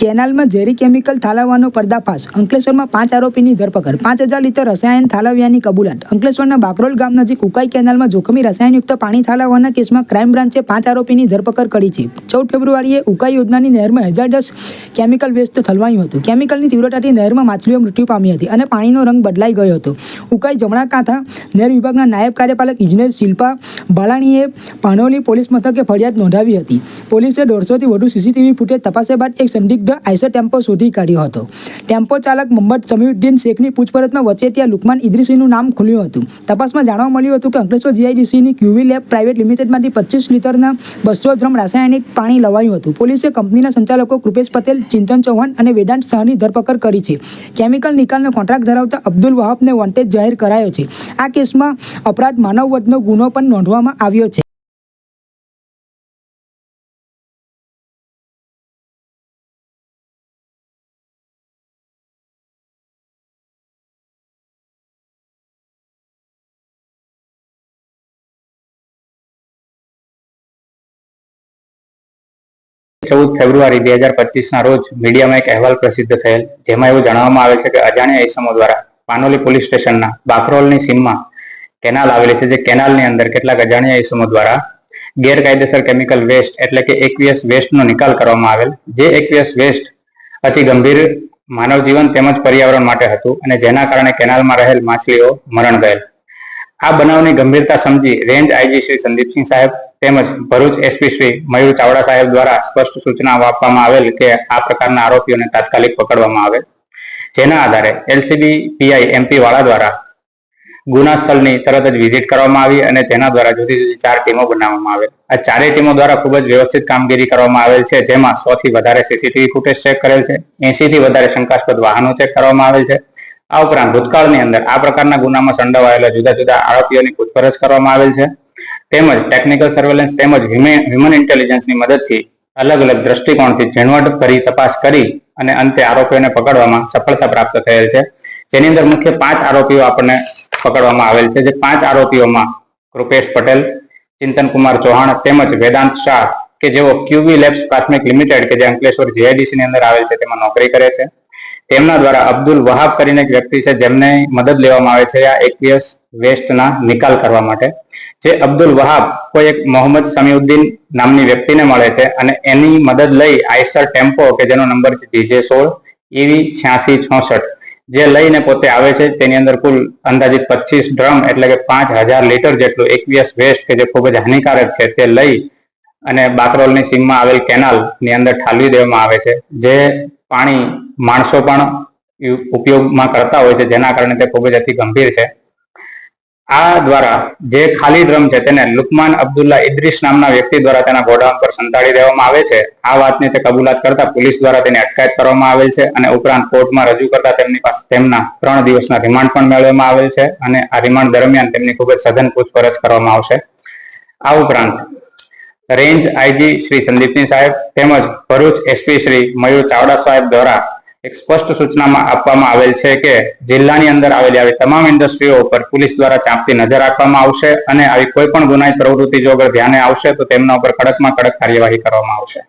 કેનાલમાં ઝેરી કેમિકલ થાલાવવાનો પર્દાફાશ. અંકલેશ્વરમાં પાંચ આરોપીની ધરપકડ. પાંચ હજાર લીટર રસાયણ થાલાવ્યાની કબૂલાત. અંકલેશ્વરના બાકરોલ ગામ નજીક ઉકાઈ કેનાલમાં જોખમી રસાયણયુક્ત પાણી ઠાલવવાના કેસમાં ક્રાઇમ બ્રાન્ચે પાંચ આરોપીની ધરપકડ કરી છે. ચૌદ ફેબ્રુઆરીએ ઉકાઈ યોજનાની નહેરમાં હેઝાર્ડસ કેમિકલ વેસ્ટ ઠલવાયું હતું. કેમિકલની તીવ્રતાથી નહેરમાં માછલીઓ મૃત્યુ પામી હતી અને પાણીનો રંગ બદલાઈ ગયો હતો. ઉકાઈ જમણા કાંઠા નહેર વિભાગના નાયબ કાર્યપાલક ઇજનેર શિલ્પા બાલાણીએ પાનોલી પોલીસ મથકે ફરિયાદ નોંધાવી હતી. પોલીસે દોઢસોથી વધુ સીસીટીવી ફૂટેજ તપાસ્યા બાદ એક સંદિગ્ધ આઈસર ટેમ્પો શોધી કાઢ્યો હતો. ટેમ્પો ચાલક મોહમ્મદ સમીઉદ્દીન શેખની પૂછપરછમાં વચ્ચે ત્યાં લુકમાન ઇદ્રીસીનું નામ ખુલ્યું હતું. તપાસમાં જાણવા મળ્યું હતું કે અંકલેશ્વર જીઆઈડીસીની ક્યુવી લેબ પ્રાઇવેટ લિમિટેડમાંથી પચીસ લીટરના બસો ડ્રમ રાસાયણિક પાણી લવાયું હતું. પોલીસે કંપનીના સંચાલકો કૃપેશ પટેલ, ચિંતન ચૌહાણ અને વેદાંત શાહની ધરપકડ કરી છે. કેમિકલ નિકાલનો કોન્ટ્રાક્ટ ધરાવતા અબ્દુલ વહાબને વોન્ટેજ જાહેર કરાયો છે. આ કેસમાં અપરાધ માનવવધનો ગુનો પણ નોંધવામાં આવ્યો છે. ચૌદ ફેબ્રુઆરી બે હજાર પચીસના રોજ મીડિયામાં એક અહેવાલ પ્રસિદ્ધ થયેલ, જેમાં એવું જણાવવામાં આવે છે કે અજાણ્યા ઇસમો દ્વારા પાનોલી પોલીસ સ્ટેશનના બાકરોલની સીમમાં કેનાલ આવેલી છે, જે કેનાલની અંદર કેટલાક અજાણ્યા ઇસમો દ્વારા ગેરકાયદેસર કેમિકલ વેસ્ટ એટલે કે એકવીએસ વેસ્ટનો નિકાલ કરવામાં આવેલ, જે એકવીએસ વેસ્ટ અતિ ગંભીર માનવ જીવન તેમજ પર્યાવરણ માટે હતું અને જેના કારણે કેનાલમાં રહેલ માછલીઓ મરણ ગયેલ. આ બનાવની ગંભીરતા સમજી રેન્જ આઈજી શ્રી સંદીપસિંહ સાહેબ તેમજ ભરૂચ એસપી શ્રી મયુર ચાવડા સાહેબ દ્વારા સ્પષ્ટ સૂચના આપવામાં આવેલ કે આ પ્રકારના આરોપીઓને તાત્કાલિક પકડવામાં આવે. જેના આધારે એલસીબી, પીઆઈ, એમપી વાળા દ્વારા ગુના સ્થળની તરત જ વિઝિટ કરવામાં આવી અને તેના દ્વારા જુદી જુદી ચાર ટીમો બનાવવામાં આવે આ ચારેય ટીમો દ્વારા ખૂબ જ વ્યવસ્થિત કામગીરી કરવામાં આવેલ છે, જેમાં સો થી વધારે સીસીટીવી ફૂટેજ ચેક કરેલ છે એસી થી વધારે શંકાસ્પદ વાહનો ચેક કરવામાં આવેલ છે આ ઉપરાંત ભૂતકાળની અંદર આ પ્રકારના ગુનામાં સંડોવાયેલા જુદા જુદા આરોપીઓની પૂછપરછ કરવામાં આવેલ છે. તેમજ ટેકનિકલ સર્વેલન્સ તેમજ હ્યુમન ઇન્ટેલિજન્સની મદદથી અલગ અલગ દ્રષ્ટિકોણથી ઝીણવટ ભરી તપાસ કરી અને અંતે આરોપીઓને પકડવામાં સફળતા પ્રાપ્ત થયેલ છે. જેની અંદર મુખ્ય પાંચ આરોપીઓ આપણને પકડવામાં આવેલ છે. જે પાંચ આરોપીઓમાં કૃપેશ પટેલ ચિંતન કુમાર ચૌહાણ તેમજ વેદાંત શાહ કે જેઓ ક્યુવી લેબ્સ પ્રાથમિક લિમિટેડ કે જે અંકલેશ્વર જીઆઈડીસી ની અંદર આવેલ છે તેમાં નોકરી કરે છે. તેમના દ્વારા અબ્દુલ વહાબ કરીને એક વ્યક્તિ છે, જેમને મદદ લેવામાં આવે છે આ એકવીએસ વેસ્ટના નિકાલ કરવા માટે. જે અબ્દુલ વહાબ કોઈ એક મોહમ્મદ સમીઉદ્દીન નામની વ્યક્તિને મળે છે અને એની મદદ લઈ આઈસર ટેમ્પો, કે જેનો નંબર છે જીજે સોળ, ઈવી છ્યાસી છોસઠ, જે લઈને પોતે આવે છે, તેની અંદર કુલ અંદાજિત પચીસ ડ્રમ, એટલે કે પાંચ હજાર લીટર જેટલું એકવીસ વેસ્ટ, કે જે ખૂબ જ હાનિકારક છે, તે લઈ અને બાકરોલની સીમમાં આવેલ કેનાલની અંદર ઠાલવી દેવામાં આવે છે. જે પાણી માણસો પણ ઉપયોગમાં કરતા હોય છે, જેના કારણે તે ખૂબ જ અતિ ગંભીર છે. આ દ્વારા જે ખાલી ડ્રમ છે, તેને લુકમાન અબ્દુલ્લા ઇદ્રીસ નામના વ્યક્તિ દ્વારા તેના ગોડાઉન પર સંતાડી દેવામાં આવે છે. આ વાતની તે કબૂલાત કરતા પોલીસ દ્વારા તેની અટકાયત કરવામાં આવેલ છે અને ઉપરાંત કોર્ટમાં રજૂ કરતા તેમની પાસે તેમના ત્રણ દિવસના રિમાન્ડ પણ મેળવવામાં આવેલ છે અને આ રિમાન્ડ દરમિયાન તેમની ખૂબ જ સઘન પૂછપરછ કરવામાં આવશે. આ ઉપરાંત રેન્જ આઈજી શ્રી સંદીપસિંહ સાહેબ તેમજ ભરૂચ એસપી શ્રી મયુર ચાવડા સાહેબ દ્વારા એક સ્પષ્ટ સૂચનામાં આપવામાં આવેલ છે કે જિલ્લાની અંદર આવેલી આવી તમામ ઇન્ડસ્ટ્રીઓ ઉપર પોલીસ દ્વારા ચાંપતી નજર રાખવામાં આવશે અને આવી કોઈ પણ ગુનાહિત પ્રવૃત્તિ જો અગર ધ્યાને આવશે તો તેમના ઉપર કડકમાં કડક કાર્યવાહી કરવામાં આવશે.